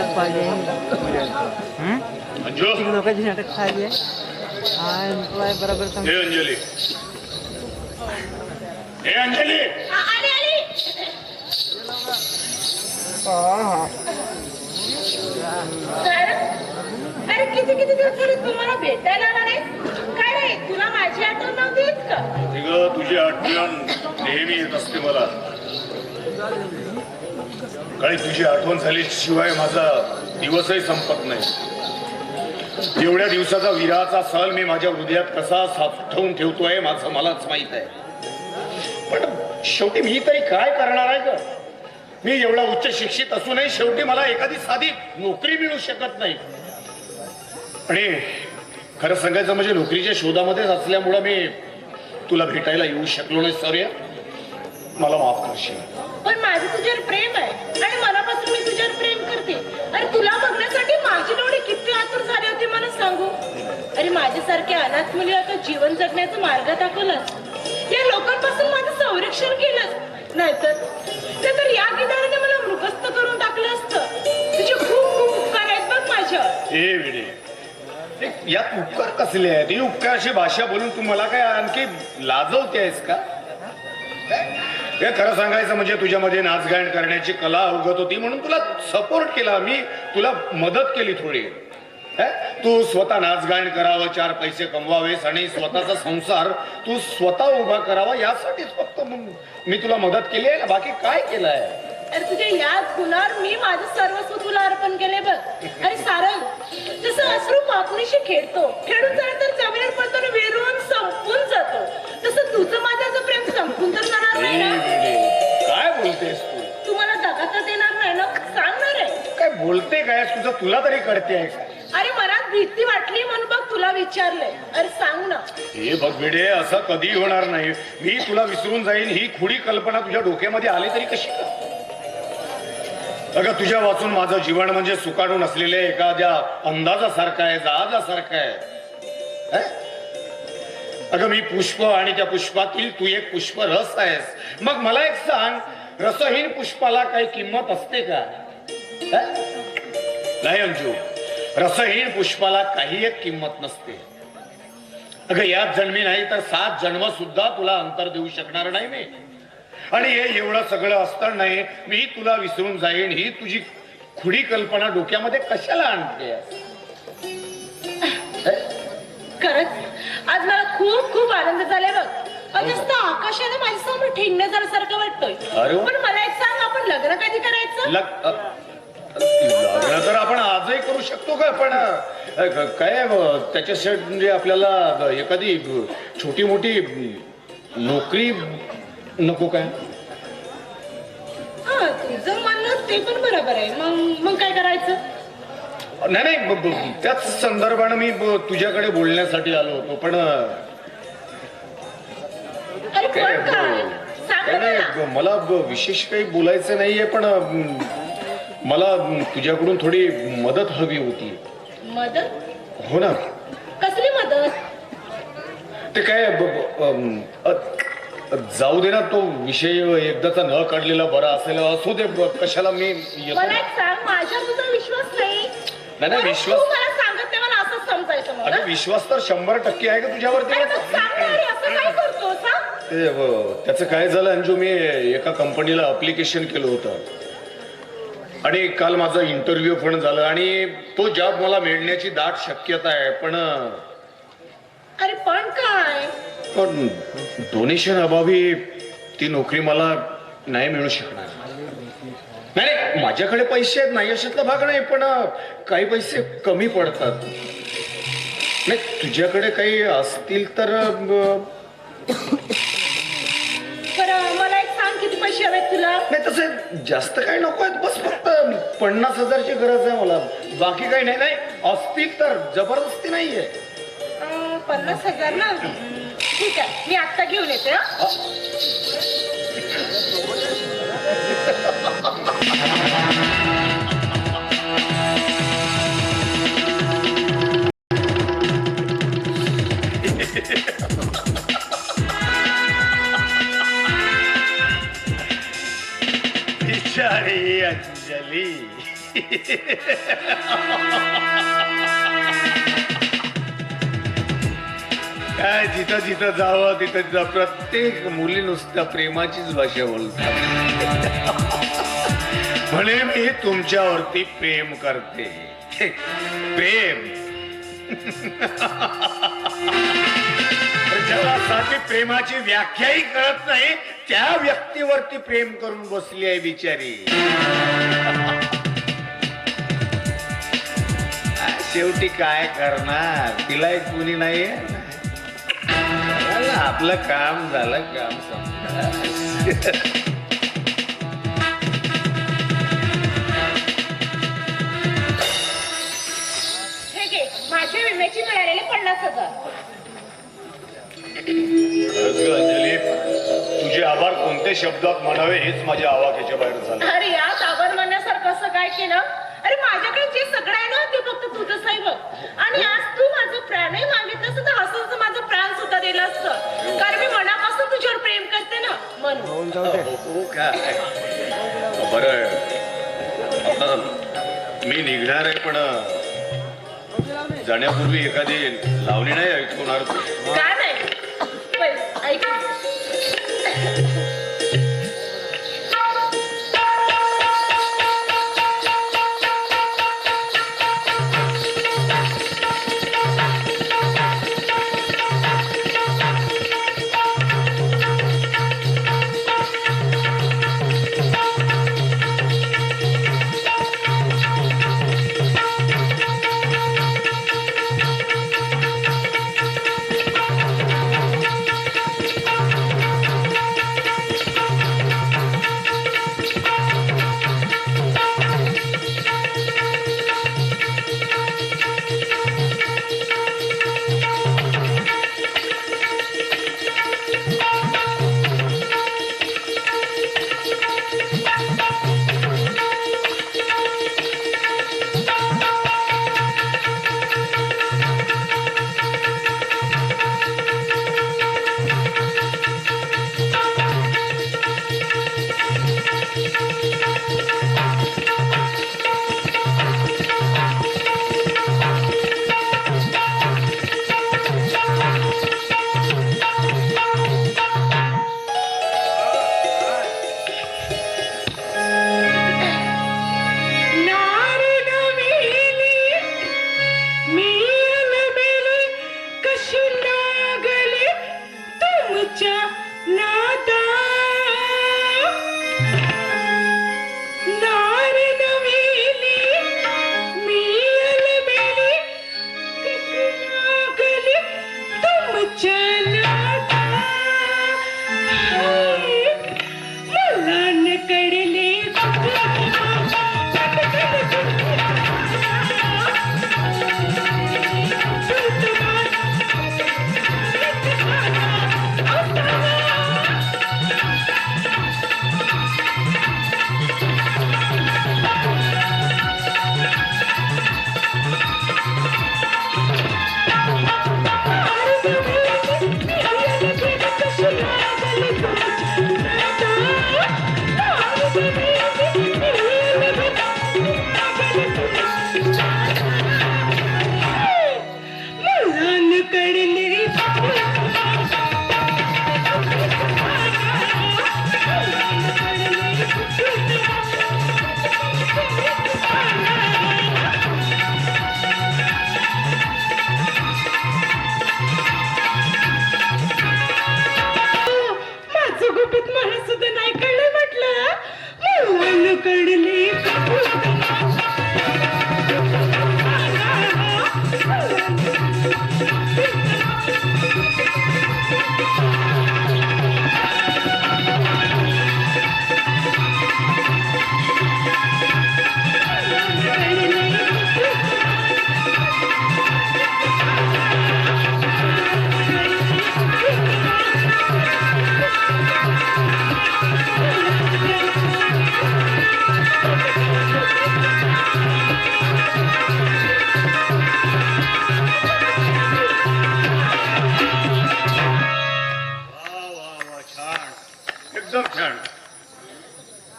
नाटक पाहिजे हं? लोकांचे नाटक पाहिजे हा तुला बरोबर सांग हे अंजली। हे अंजली? अरे किती किती दिवस झाले तुम्हाला भेटायला आला नाही? काय रे तुला माझी आठवण नव्हती येत का हे ग तुझी आठवण नेहमी येत असते मला. काही तुझी आठवण झाली शिवाय माझा दिवसही संपत नाही. एवढ्या दिवसाचा विराचा सल मी माझ्या हृदयात कसा साठवून ठेवतोय माझं मलाच माहीत आहे. पण शेवटी मी तरी काय करणार आहे ग? मी एवढा उच्च शिक्षित असूनही शेवटी मला एखादी साधी नोकरी मिळू शकत नाही. आणि खरं सांगायचं म्हणजे नोकरीच्या शोधामध्येच असल्यामुळं मी तुला भेटायला येऊ शकलो नाही सौर्य मला माफ करशील. पण माझं तुझ्यावर प्रेम आहे. आणि मनापासून मी तुझ्यावर प्रेम करते. अरे तुला बघण्यासाठी माझी डोळे किती आतुर झाले होते मला सांगू? अरे माझ्यासारख्या अनाथ मुली आता जीवन जगण्याचा मार्ग दाखवलास. या लोकांपासून माझं संरक्षण केलंस. नाहीतर ते तर या किनाऱ्याने मला मृगस्थ करून टाकलं असतं. तुझे खूप खूप उपकार आहेत बघ माझ्यावर. ए विडे. यात उपकार कसले आहेत? ही उपकाराची भाषा बोलून तू मला काय आणखी लाजवते आहेस का? हे खरं सांगायचं म्हणजे तुझ्यामध्ये नाचगायन करण्याची कला अवगत होती म्हणून तुला सपोर्ट केला. मी तुला मदत केली थोडी. तू स्वतः नाचगायन करावं चार पैसे कमवावेस आणि स्वतःचा संसार तू स्वतः उभा करावा यासाठीच फक्त मी तुला मदत केली आहे ना? बाकी काय केलंय? अरे तुझ्या याच गुणावर मी माझं सर्वस्व तुला अर्पण केले बघ. आणि सारंग जसं अश्रू पापणीशी खेळतो खेळून तर जमिनीवर बोलते काय? तुझं तुला तरी कळते. आहे का अरे मनात भीती वाटली म्हणून बघ तुला विचारलंय. अरे सांग ना. हे बघ भिडे असं कधी होणार नाही. मी तुला विसरून जाईन. ही खुडी कल्पना तुझ्या डोक्यामध्ये आली तरी कशी? अगं तुझ्या वाचून माझं जीवन म्हणजे सुकाडून असलेले एखाद्या अंदाजासारखं आहे जहाजासारखं आहे. हे? अगं मी पुष्प आणि त्या पुष्पातील तू एक पुष्प रस आहेस. मग मला एक सांग रसहीन पुष्पाला काही किंमत असते का? नाही अंजू. रसहीन पुष्पाला काही एक किंमत नसते. अगं याच जन्मी नाही तर सात जन्म सुद्धा तुला अंतर देऊ शकणार नाही मी. आणि हे एवढं सगळं असतं नाही मी तुला विसरून जाईन. ही तुझी खुडी कल्पना डोक्यामध्ये कशाला आणते? खरंच? आज मला खूप खूप आनंद झालाय बघ. अगं नुसतं आकाशाने माझ्यासमोर ठेंगणं झाल्यासारखं वाटतोय. पण मला एक सांग आपण लग्न कधी करायचं? तर आपण आजही करू शकतो का? पण काय त्याच्यासाठी म्हणजे आपल्याला एखादी छोटी मोठी नोकरी नको काय? हा तुझं म्हणणं ते पण बरोबर आहे. मग मग काय करायचं? नाही नाही ब- ब- त्याच संदर्भानं मी ब- तुझ्याकडे बोलण्यासाठी आलो होतो पण अरे काय पण सांग मला. ब- विशेष काही बोलायचं नाहीये पण अ, मला तुझ्याकडून थोडी मदत हवी होती. मदत? हो ना. कसली मदत? ते काय ब- ब- अम, अ, जाऊ दे ना तो विषय एकदाचा न काढलेला बरा असेल. असू दे ब- कशाला मी येतो? मला एक सांग माझ्या तुझा विश्वास नाही. नाही, विश्वास- तू मला सांगत नाही मला असं समजायचं मग अगं? विश्वास तर शंभर टक्के आहे का तुझ्यावरती. अरे मग सांग ना अरे, असं काय करतोस हा? ते ब- त्याचं काय झालं अंजू? मी एका कंपनीला अप्लिकेशन केलं होतं. आणि काल माझा इंटरव्ह्यू पण झालं आणि तो जॉब मला मिळण्याची दाट शक्यता आहे पण अरे पण काय? पण डोनेशन अभावी ती नोकरी मला नाही मिळू शकणार. नाही माझ्याकडे पैसे आहेत नाही अशातला भाग नाही पण काही पैसे कमी पडतात. नाही तुझ्याकडे काही असतील तर नाही तसे जास्त काही नको आहेत बस फक्त पन्नास हजारची गरज आहे मला. बाकी काही नाही नाही असतील तर जबरदस्ती नाहीये. अं, पन्नास हजार ना? ठीक आहे मी आत्ता घेऊन येते हं? बिचारी अंजली काय जिथं जिथं जावं तिथं तिथं प्रत्येक मुली नुसत्या प्रेमाचीच भाषा बोलतात. म्हणे मी तुमच्यावरती प्रेम करते. प्रेम. ज्याला साधी प्रेमाची व्याख्याही कळत नाही. त्या व्यक्तीवरती प्रेम करून बसली आहे बिचारी. शेवटी काय करणार? तिला एक कुणी झालं, आपलं काम झालं काम घे माझ्या विम्याची मिळालेले पन्नास हजार. तुझे आभार कोणत्या शब्दात म्हणावे हेच माझ्या आवाक्याच्या बाहेर झालं. अरे यात आभार मानण्यासारखं असं काय केलं? अरे माझ्याकडे जे सगळं आहे ना ते फक्त तुझंच आहे बघ. आणि आज तू माझं प्राणही मागितलं असतं तर असं असं माझं प्राण सुद्धा दिलं असतं. कारण मी मनापासून तुझ्यावर प्रेम करते ना म्हणून. दे. हो काय बरं. आता मी निघणार आहे पण जाण्यापूर्वी एखादी लावणी नाही ऐकवणार तू?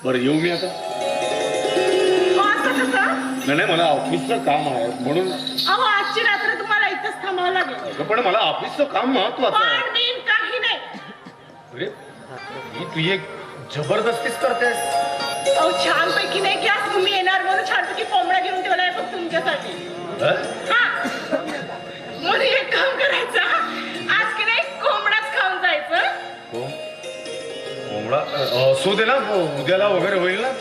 बरं येऊ मी आता? असं कसं? नाही नाही, मला ऑफिसचं काम आहे म्हणून अहो आजची रात्र तुम्हाला इथंच थांबावं लागेल. अगं, पण मला ऑफिसचं काम महत्वाचं आहे. पण बिन काही नाही. अरे ही तू एक जबरदस्तीच करतेस. अहो छान पैकी नाही की आज तुम्ही येणार म्हणून छानपैकी कोंबडा घेऊन ठेवलाय फक्त तुमच्यासाठी? हा. म्हणून एक काम करायचं. खाऊन सो असू दे ना उद्याला वगैरे होईल ना?